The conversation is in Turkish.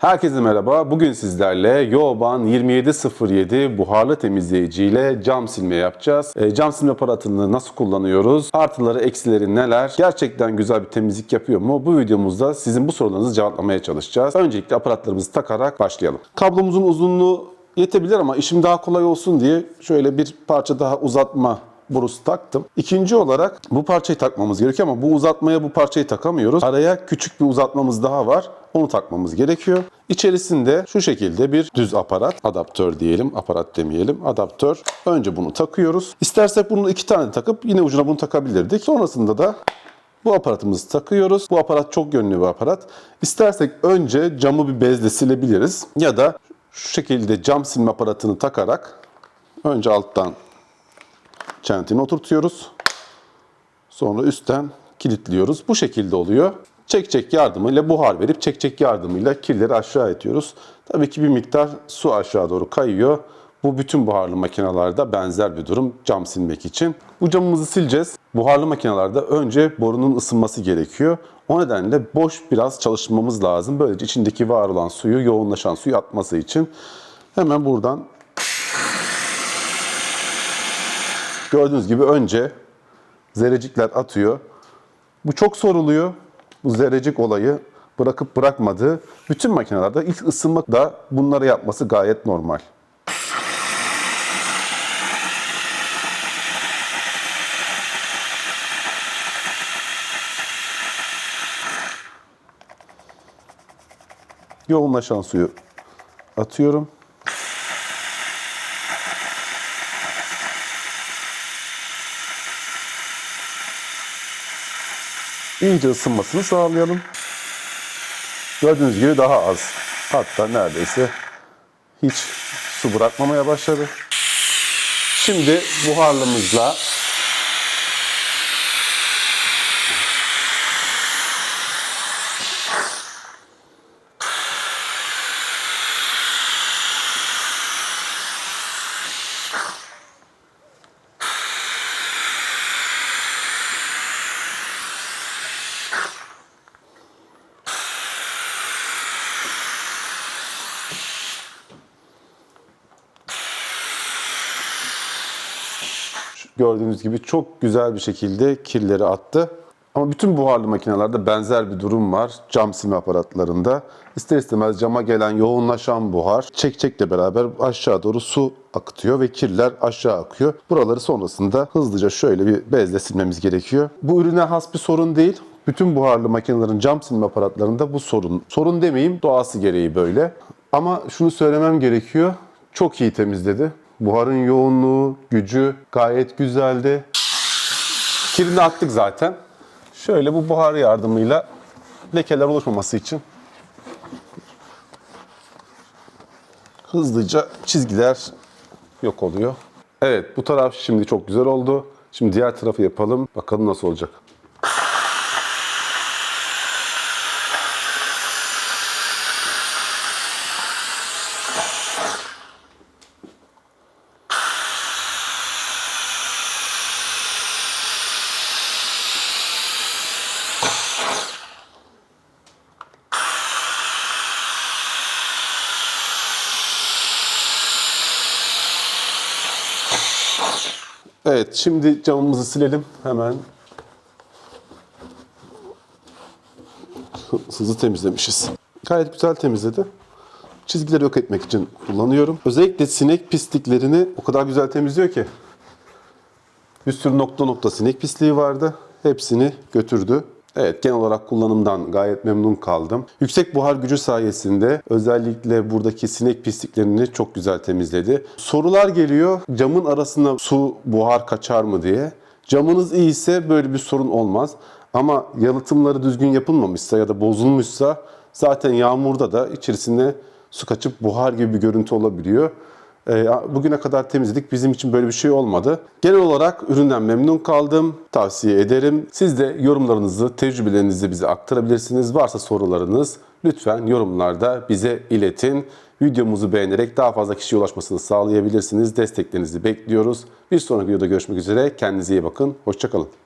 Herkese merhaba. Bugün sizlerle Yoban 2707 buharlı temizleyici ile cam silme yapacağız. E, cam silme aparatını nasıl kullanıyoruz? Artıları, eksileri neler? Gerçekten güzel bir temizlik yapıyor mu? Bu videomuzda sizin bu sorularınızı cevaplamaya çalışacağız. Öncelikle aparatlarımızı takarak başlayalım. Kablomuzun uzunluğu yetebilir ama işim daha kolay olsun diye şöyle bir parça daha uzatma borusu taktım. İkinci olarak bu parçayı takmamız gerekiyor ama bu uzatmaya bu parçayı takamıyoruz. Araya küçük bir uzatmamız daha var. Onu takmamız gerekiyor. İçerisinde şu şekilde bir düz aparat, adaptör diyelim, aparat demeyelim, adaptör. Önce bunu takıyoruz. İstersek bunu iki tane takıp yine ucuna bunu takabilirdik. Sonrasında da bu aparatımızı takıyoruz. Bu aparat çok yönlü bir aparat. İstersek önce camı bir bezle silebiliriz. Ya da şu şekilde cam silme aparatını takarak önce alttan çentini oturtuyoruz. Sonra üstten kilitliyoruz. Bu şekilde oluyor. Çek çek yardımıyla buhar verip çek çek yardımıyla kirleri aşağı itiyoruz. Tabii ki bir miktar su aşağı doğru kayıyor. Bu bütün buharlı makinalarda benzer bir durum cam silmek için. Bu camımızı sileceğiz. Buharlı makinalarda önce borunun ısınması gerekiyor. O nedenle boş biraz çalışmamız lazım. Böylece içindeki var olan suyu, yoğunlaşan suyu atması için. Hemen buradan Gördüğünüz gibi önce zerrecikler atıyor. Bu çok soruluyor. Bu zerrecik olayı bırakıp bırakmadığı bütün makinelerde ilk ısınmak da bunları yapması gayet normal. Yoğunlaşan suyu atıyorum. İyice ısınmasını sağlayalım. Gördüğünüz gibi daha az. Hatta neredeyse hiç su bırakmamaya başladı. Şimdi buharlımızla gördüğünüz gibi çok güzel bir şekilde kirleri attı. Ama bütün buharlı makinelerde benzer bir durum var cam silme aparatlarında. İster istemez cama gelen yoğunlaşan buhar çek çekle beraber aşağı doğru su akıtıyor ve kirler aşağı akıyor. Buraları sonrasında hızlıca şöyle bir bezle silmemiz gerekiyor. Bu ürüne has bir sorun değil. Bütün buharlı makinelerin cam silme aparatlarında bu sorun. Sorun demeyeyim doğası gereği böyle. Ama şunu söylemem gerekiyor. Çok iyi temizledi. Buharın yoğunluğu, gücü gayet güzeldi. Kirini attık zaten. Şöyle bu buhar yardımıyla lekeler oluşmaması için hızlıca çizgiler yok oluyor. Evet bu taraf şimdi çok güzel oldu. Şimdi diğer tarafı yapalım. Bakalım nasıl olacak. Evet, şimdi camımızı silelim hemen. Hızlı temizlemişiz. Gayet güzel temizledi. Çizgileri yok etmek için kullanıyorum. Özellikle sinek pisliklerini o kadar güzel temizliyor ki. Bir sürü nokta nokta sinek pisliği vardı. Hepsini götürdü. Evet genel olarak kullanımdan gayet memnun kaldım. Yüksek buhar gücü sayesinde özellikle buradaki sinek pisliklerini çok güzel temizledi. Sorular geliyor camın arasına su buhar kaçar mı diye. Camınız iyi ise böyle bir sorun olmaz. Ama yalıtımları düzgün yapılmamışsa ya da bozulmuşsa zaten yağmurda da içerisine su kaçıp buhar gibi bir görüntü olabiliyor. Ee, Bugüne kadar temizledik. Bizim için böyle bir şey olmadı. Genel olarak üründen memnun kaldım. Tavsiye ederim. Siz de yorumlarınızı, tecrübelerinizi bize aktarabilirsiniz. Varsa sorularınız lütfen yorumlarda bize iletin. Videomuzu beğenerek daha fazla kişiye ulaşmasını sağlayabilirsiniz. Desteklerinizi bekliyoruz. Bir sonraki videoda görüşmek üzere. Kendinize iyi bakın. Hoşçakalın.